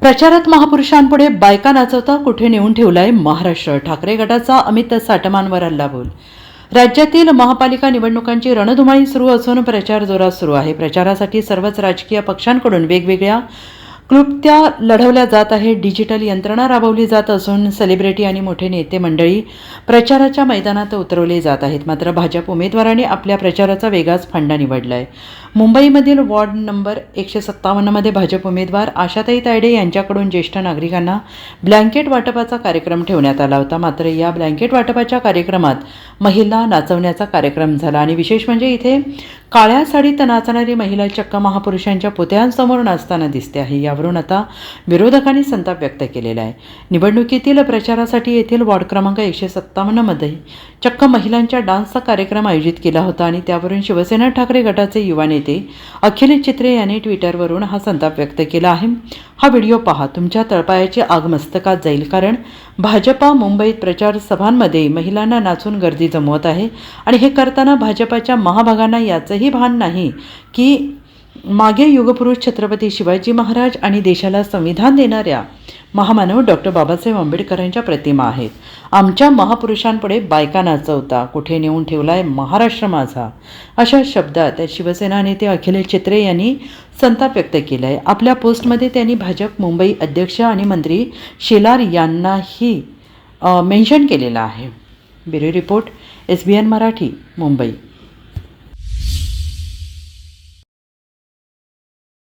प्रचारात महापुरुषांपुढे बायका नाचवता कुठे नेऊन ठेवलाय महाराष्ट्र? ठाकरे गटाचा अमित साटमांवर हल्ला बोल राज्यातील महापालिका निवडणुकांची रणधुमाळी सुरू असून प्रचार जोरात सुरू आहे. प्रचारासाठी सर्वच राजकीय पक्षांकडून वेगवेगळ्या क्लुप्त्या लढवल्या जात आहे. डिजिटल यंत्रणा राबवली जात असून सेलिब्रिटी आणि मोठे नेते मंडळी प्रचाराच्या मैदानात उतरवले जात आहेत. मात्र भाजप उमेदवारांनी आपल्या प्रचाराचा वेगळाच फंडा निवडला आहे मुंबईमधील वॉर्ड नंबर एकशे सत्तावन्नमध्ये भाजप उमेदवार आशाताई तायडे यांच्याकडून ज्येष्ठ नागरिकांना ब्लँकेट वाटपाचा कार्यक्रम ठेवण्यात आला होता. मात्र या ब्लँकेट वाटपाच्या कार्यक्रमात महिला नाचवण्याचा कार्यक्रम झाला. आणि विशेष म्हणजे इथे काळ्या साडीत नाचणारी महिला चक्क महापुरुषांच्या पुतळ्यांसमोर नाचताना दिसते आहे. यावरून आता विरोधकांनी संताप व्यक्त केलेला आहे. निवडणुकीतील प्रचारासाठी येथील वॉर्ड क्रमांक एकशे सत्तावन्नमध्ये चक्क महिलांच्या डान्सचा कार्यक्रम आयोजित केला होता आणि त्यावरून शिवसेना ठाकरे गटाचे युवा नेते अखिलेश चित्रे यांनी ट्विटरवरून हा संताप व्यक्त केला आहे. हा व्हिडिओ पहा. तुमच्या तळपायाची आग मस्तकात जाईल कारण भाजपा मुंबईत प्रचार सभांमध्ये महिलांना नाचून गर्दी जमवत आहे आणि हे करताना भाजपाच्या महाभागांना याचंही भान नाही की मागे युगपुरुष छत्रपती शिवाजी महाराज आणि देशाला संविधान देणाऱ्या महामानव डॉक्टर बाबासाहेब आंबेडकरांच्या प्रतिमा आहेत. आमच्या महापुरुषांपुढे बायका नाचवता कुठे नेऊन ठेवलाय महाराष्ट्र माझा? अशा शब्दात शिवसेना नेते अखिलेश चित्रे यांनी संताप व्यक्त केला आहे आपल्या पोस्टमध्ये त्यांनी भाजप मुंबई अध्यक्ष आणि मंत्री शेलार यांनाही मेन्शन केलेलं आहे. Bureau report S B N Marathi Mumbai.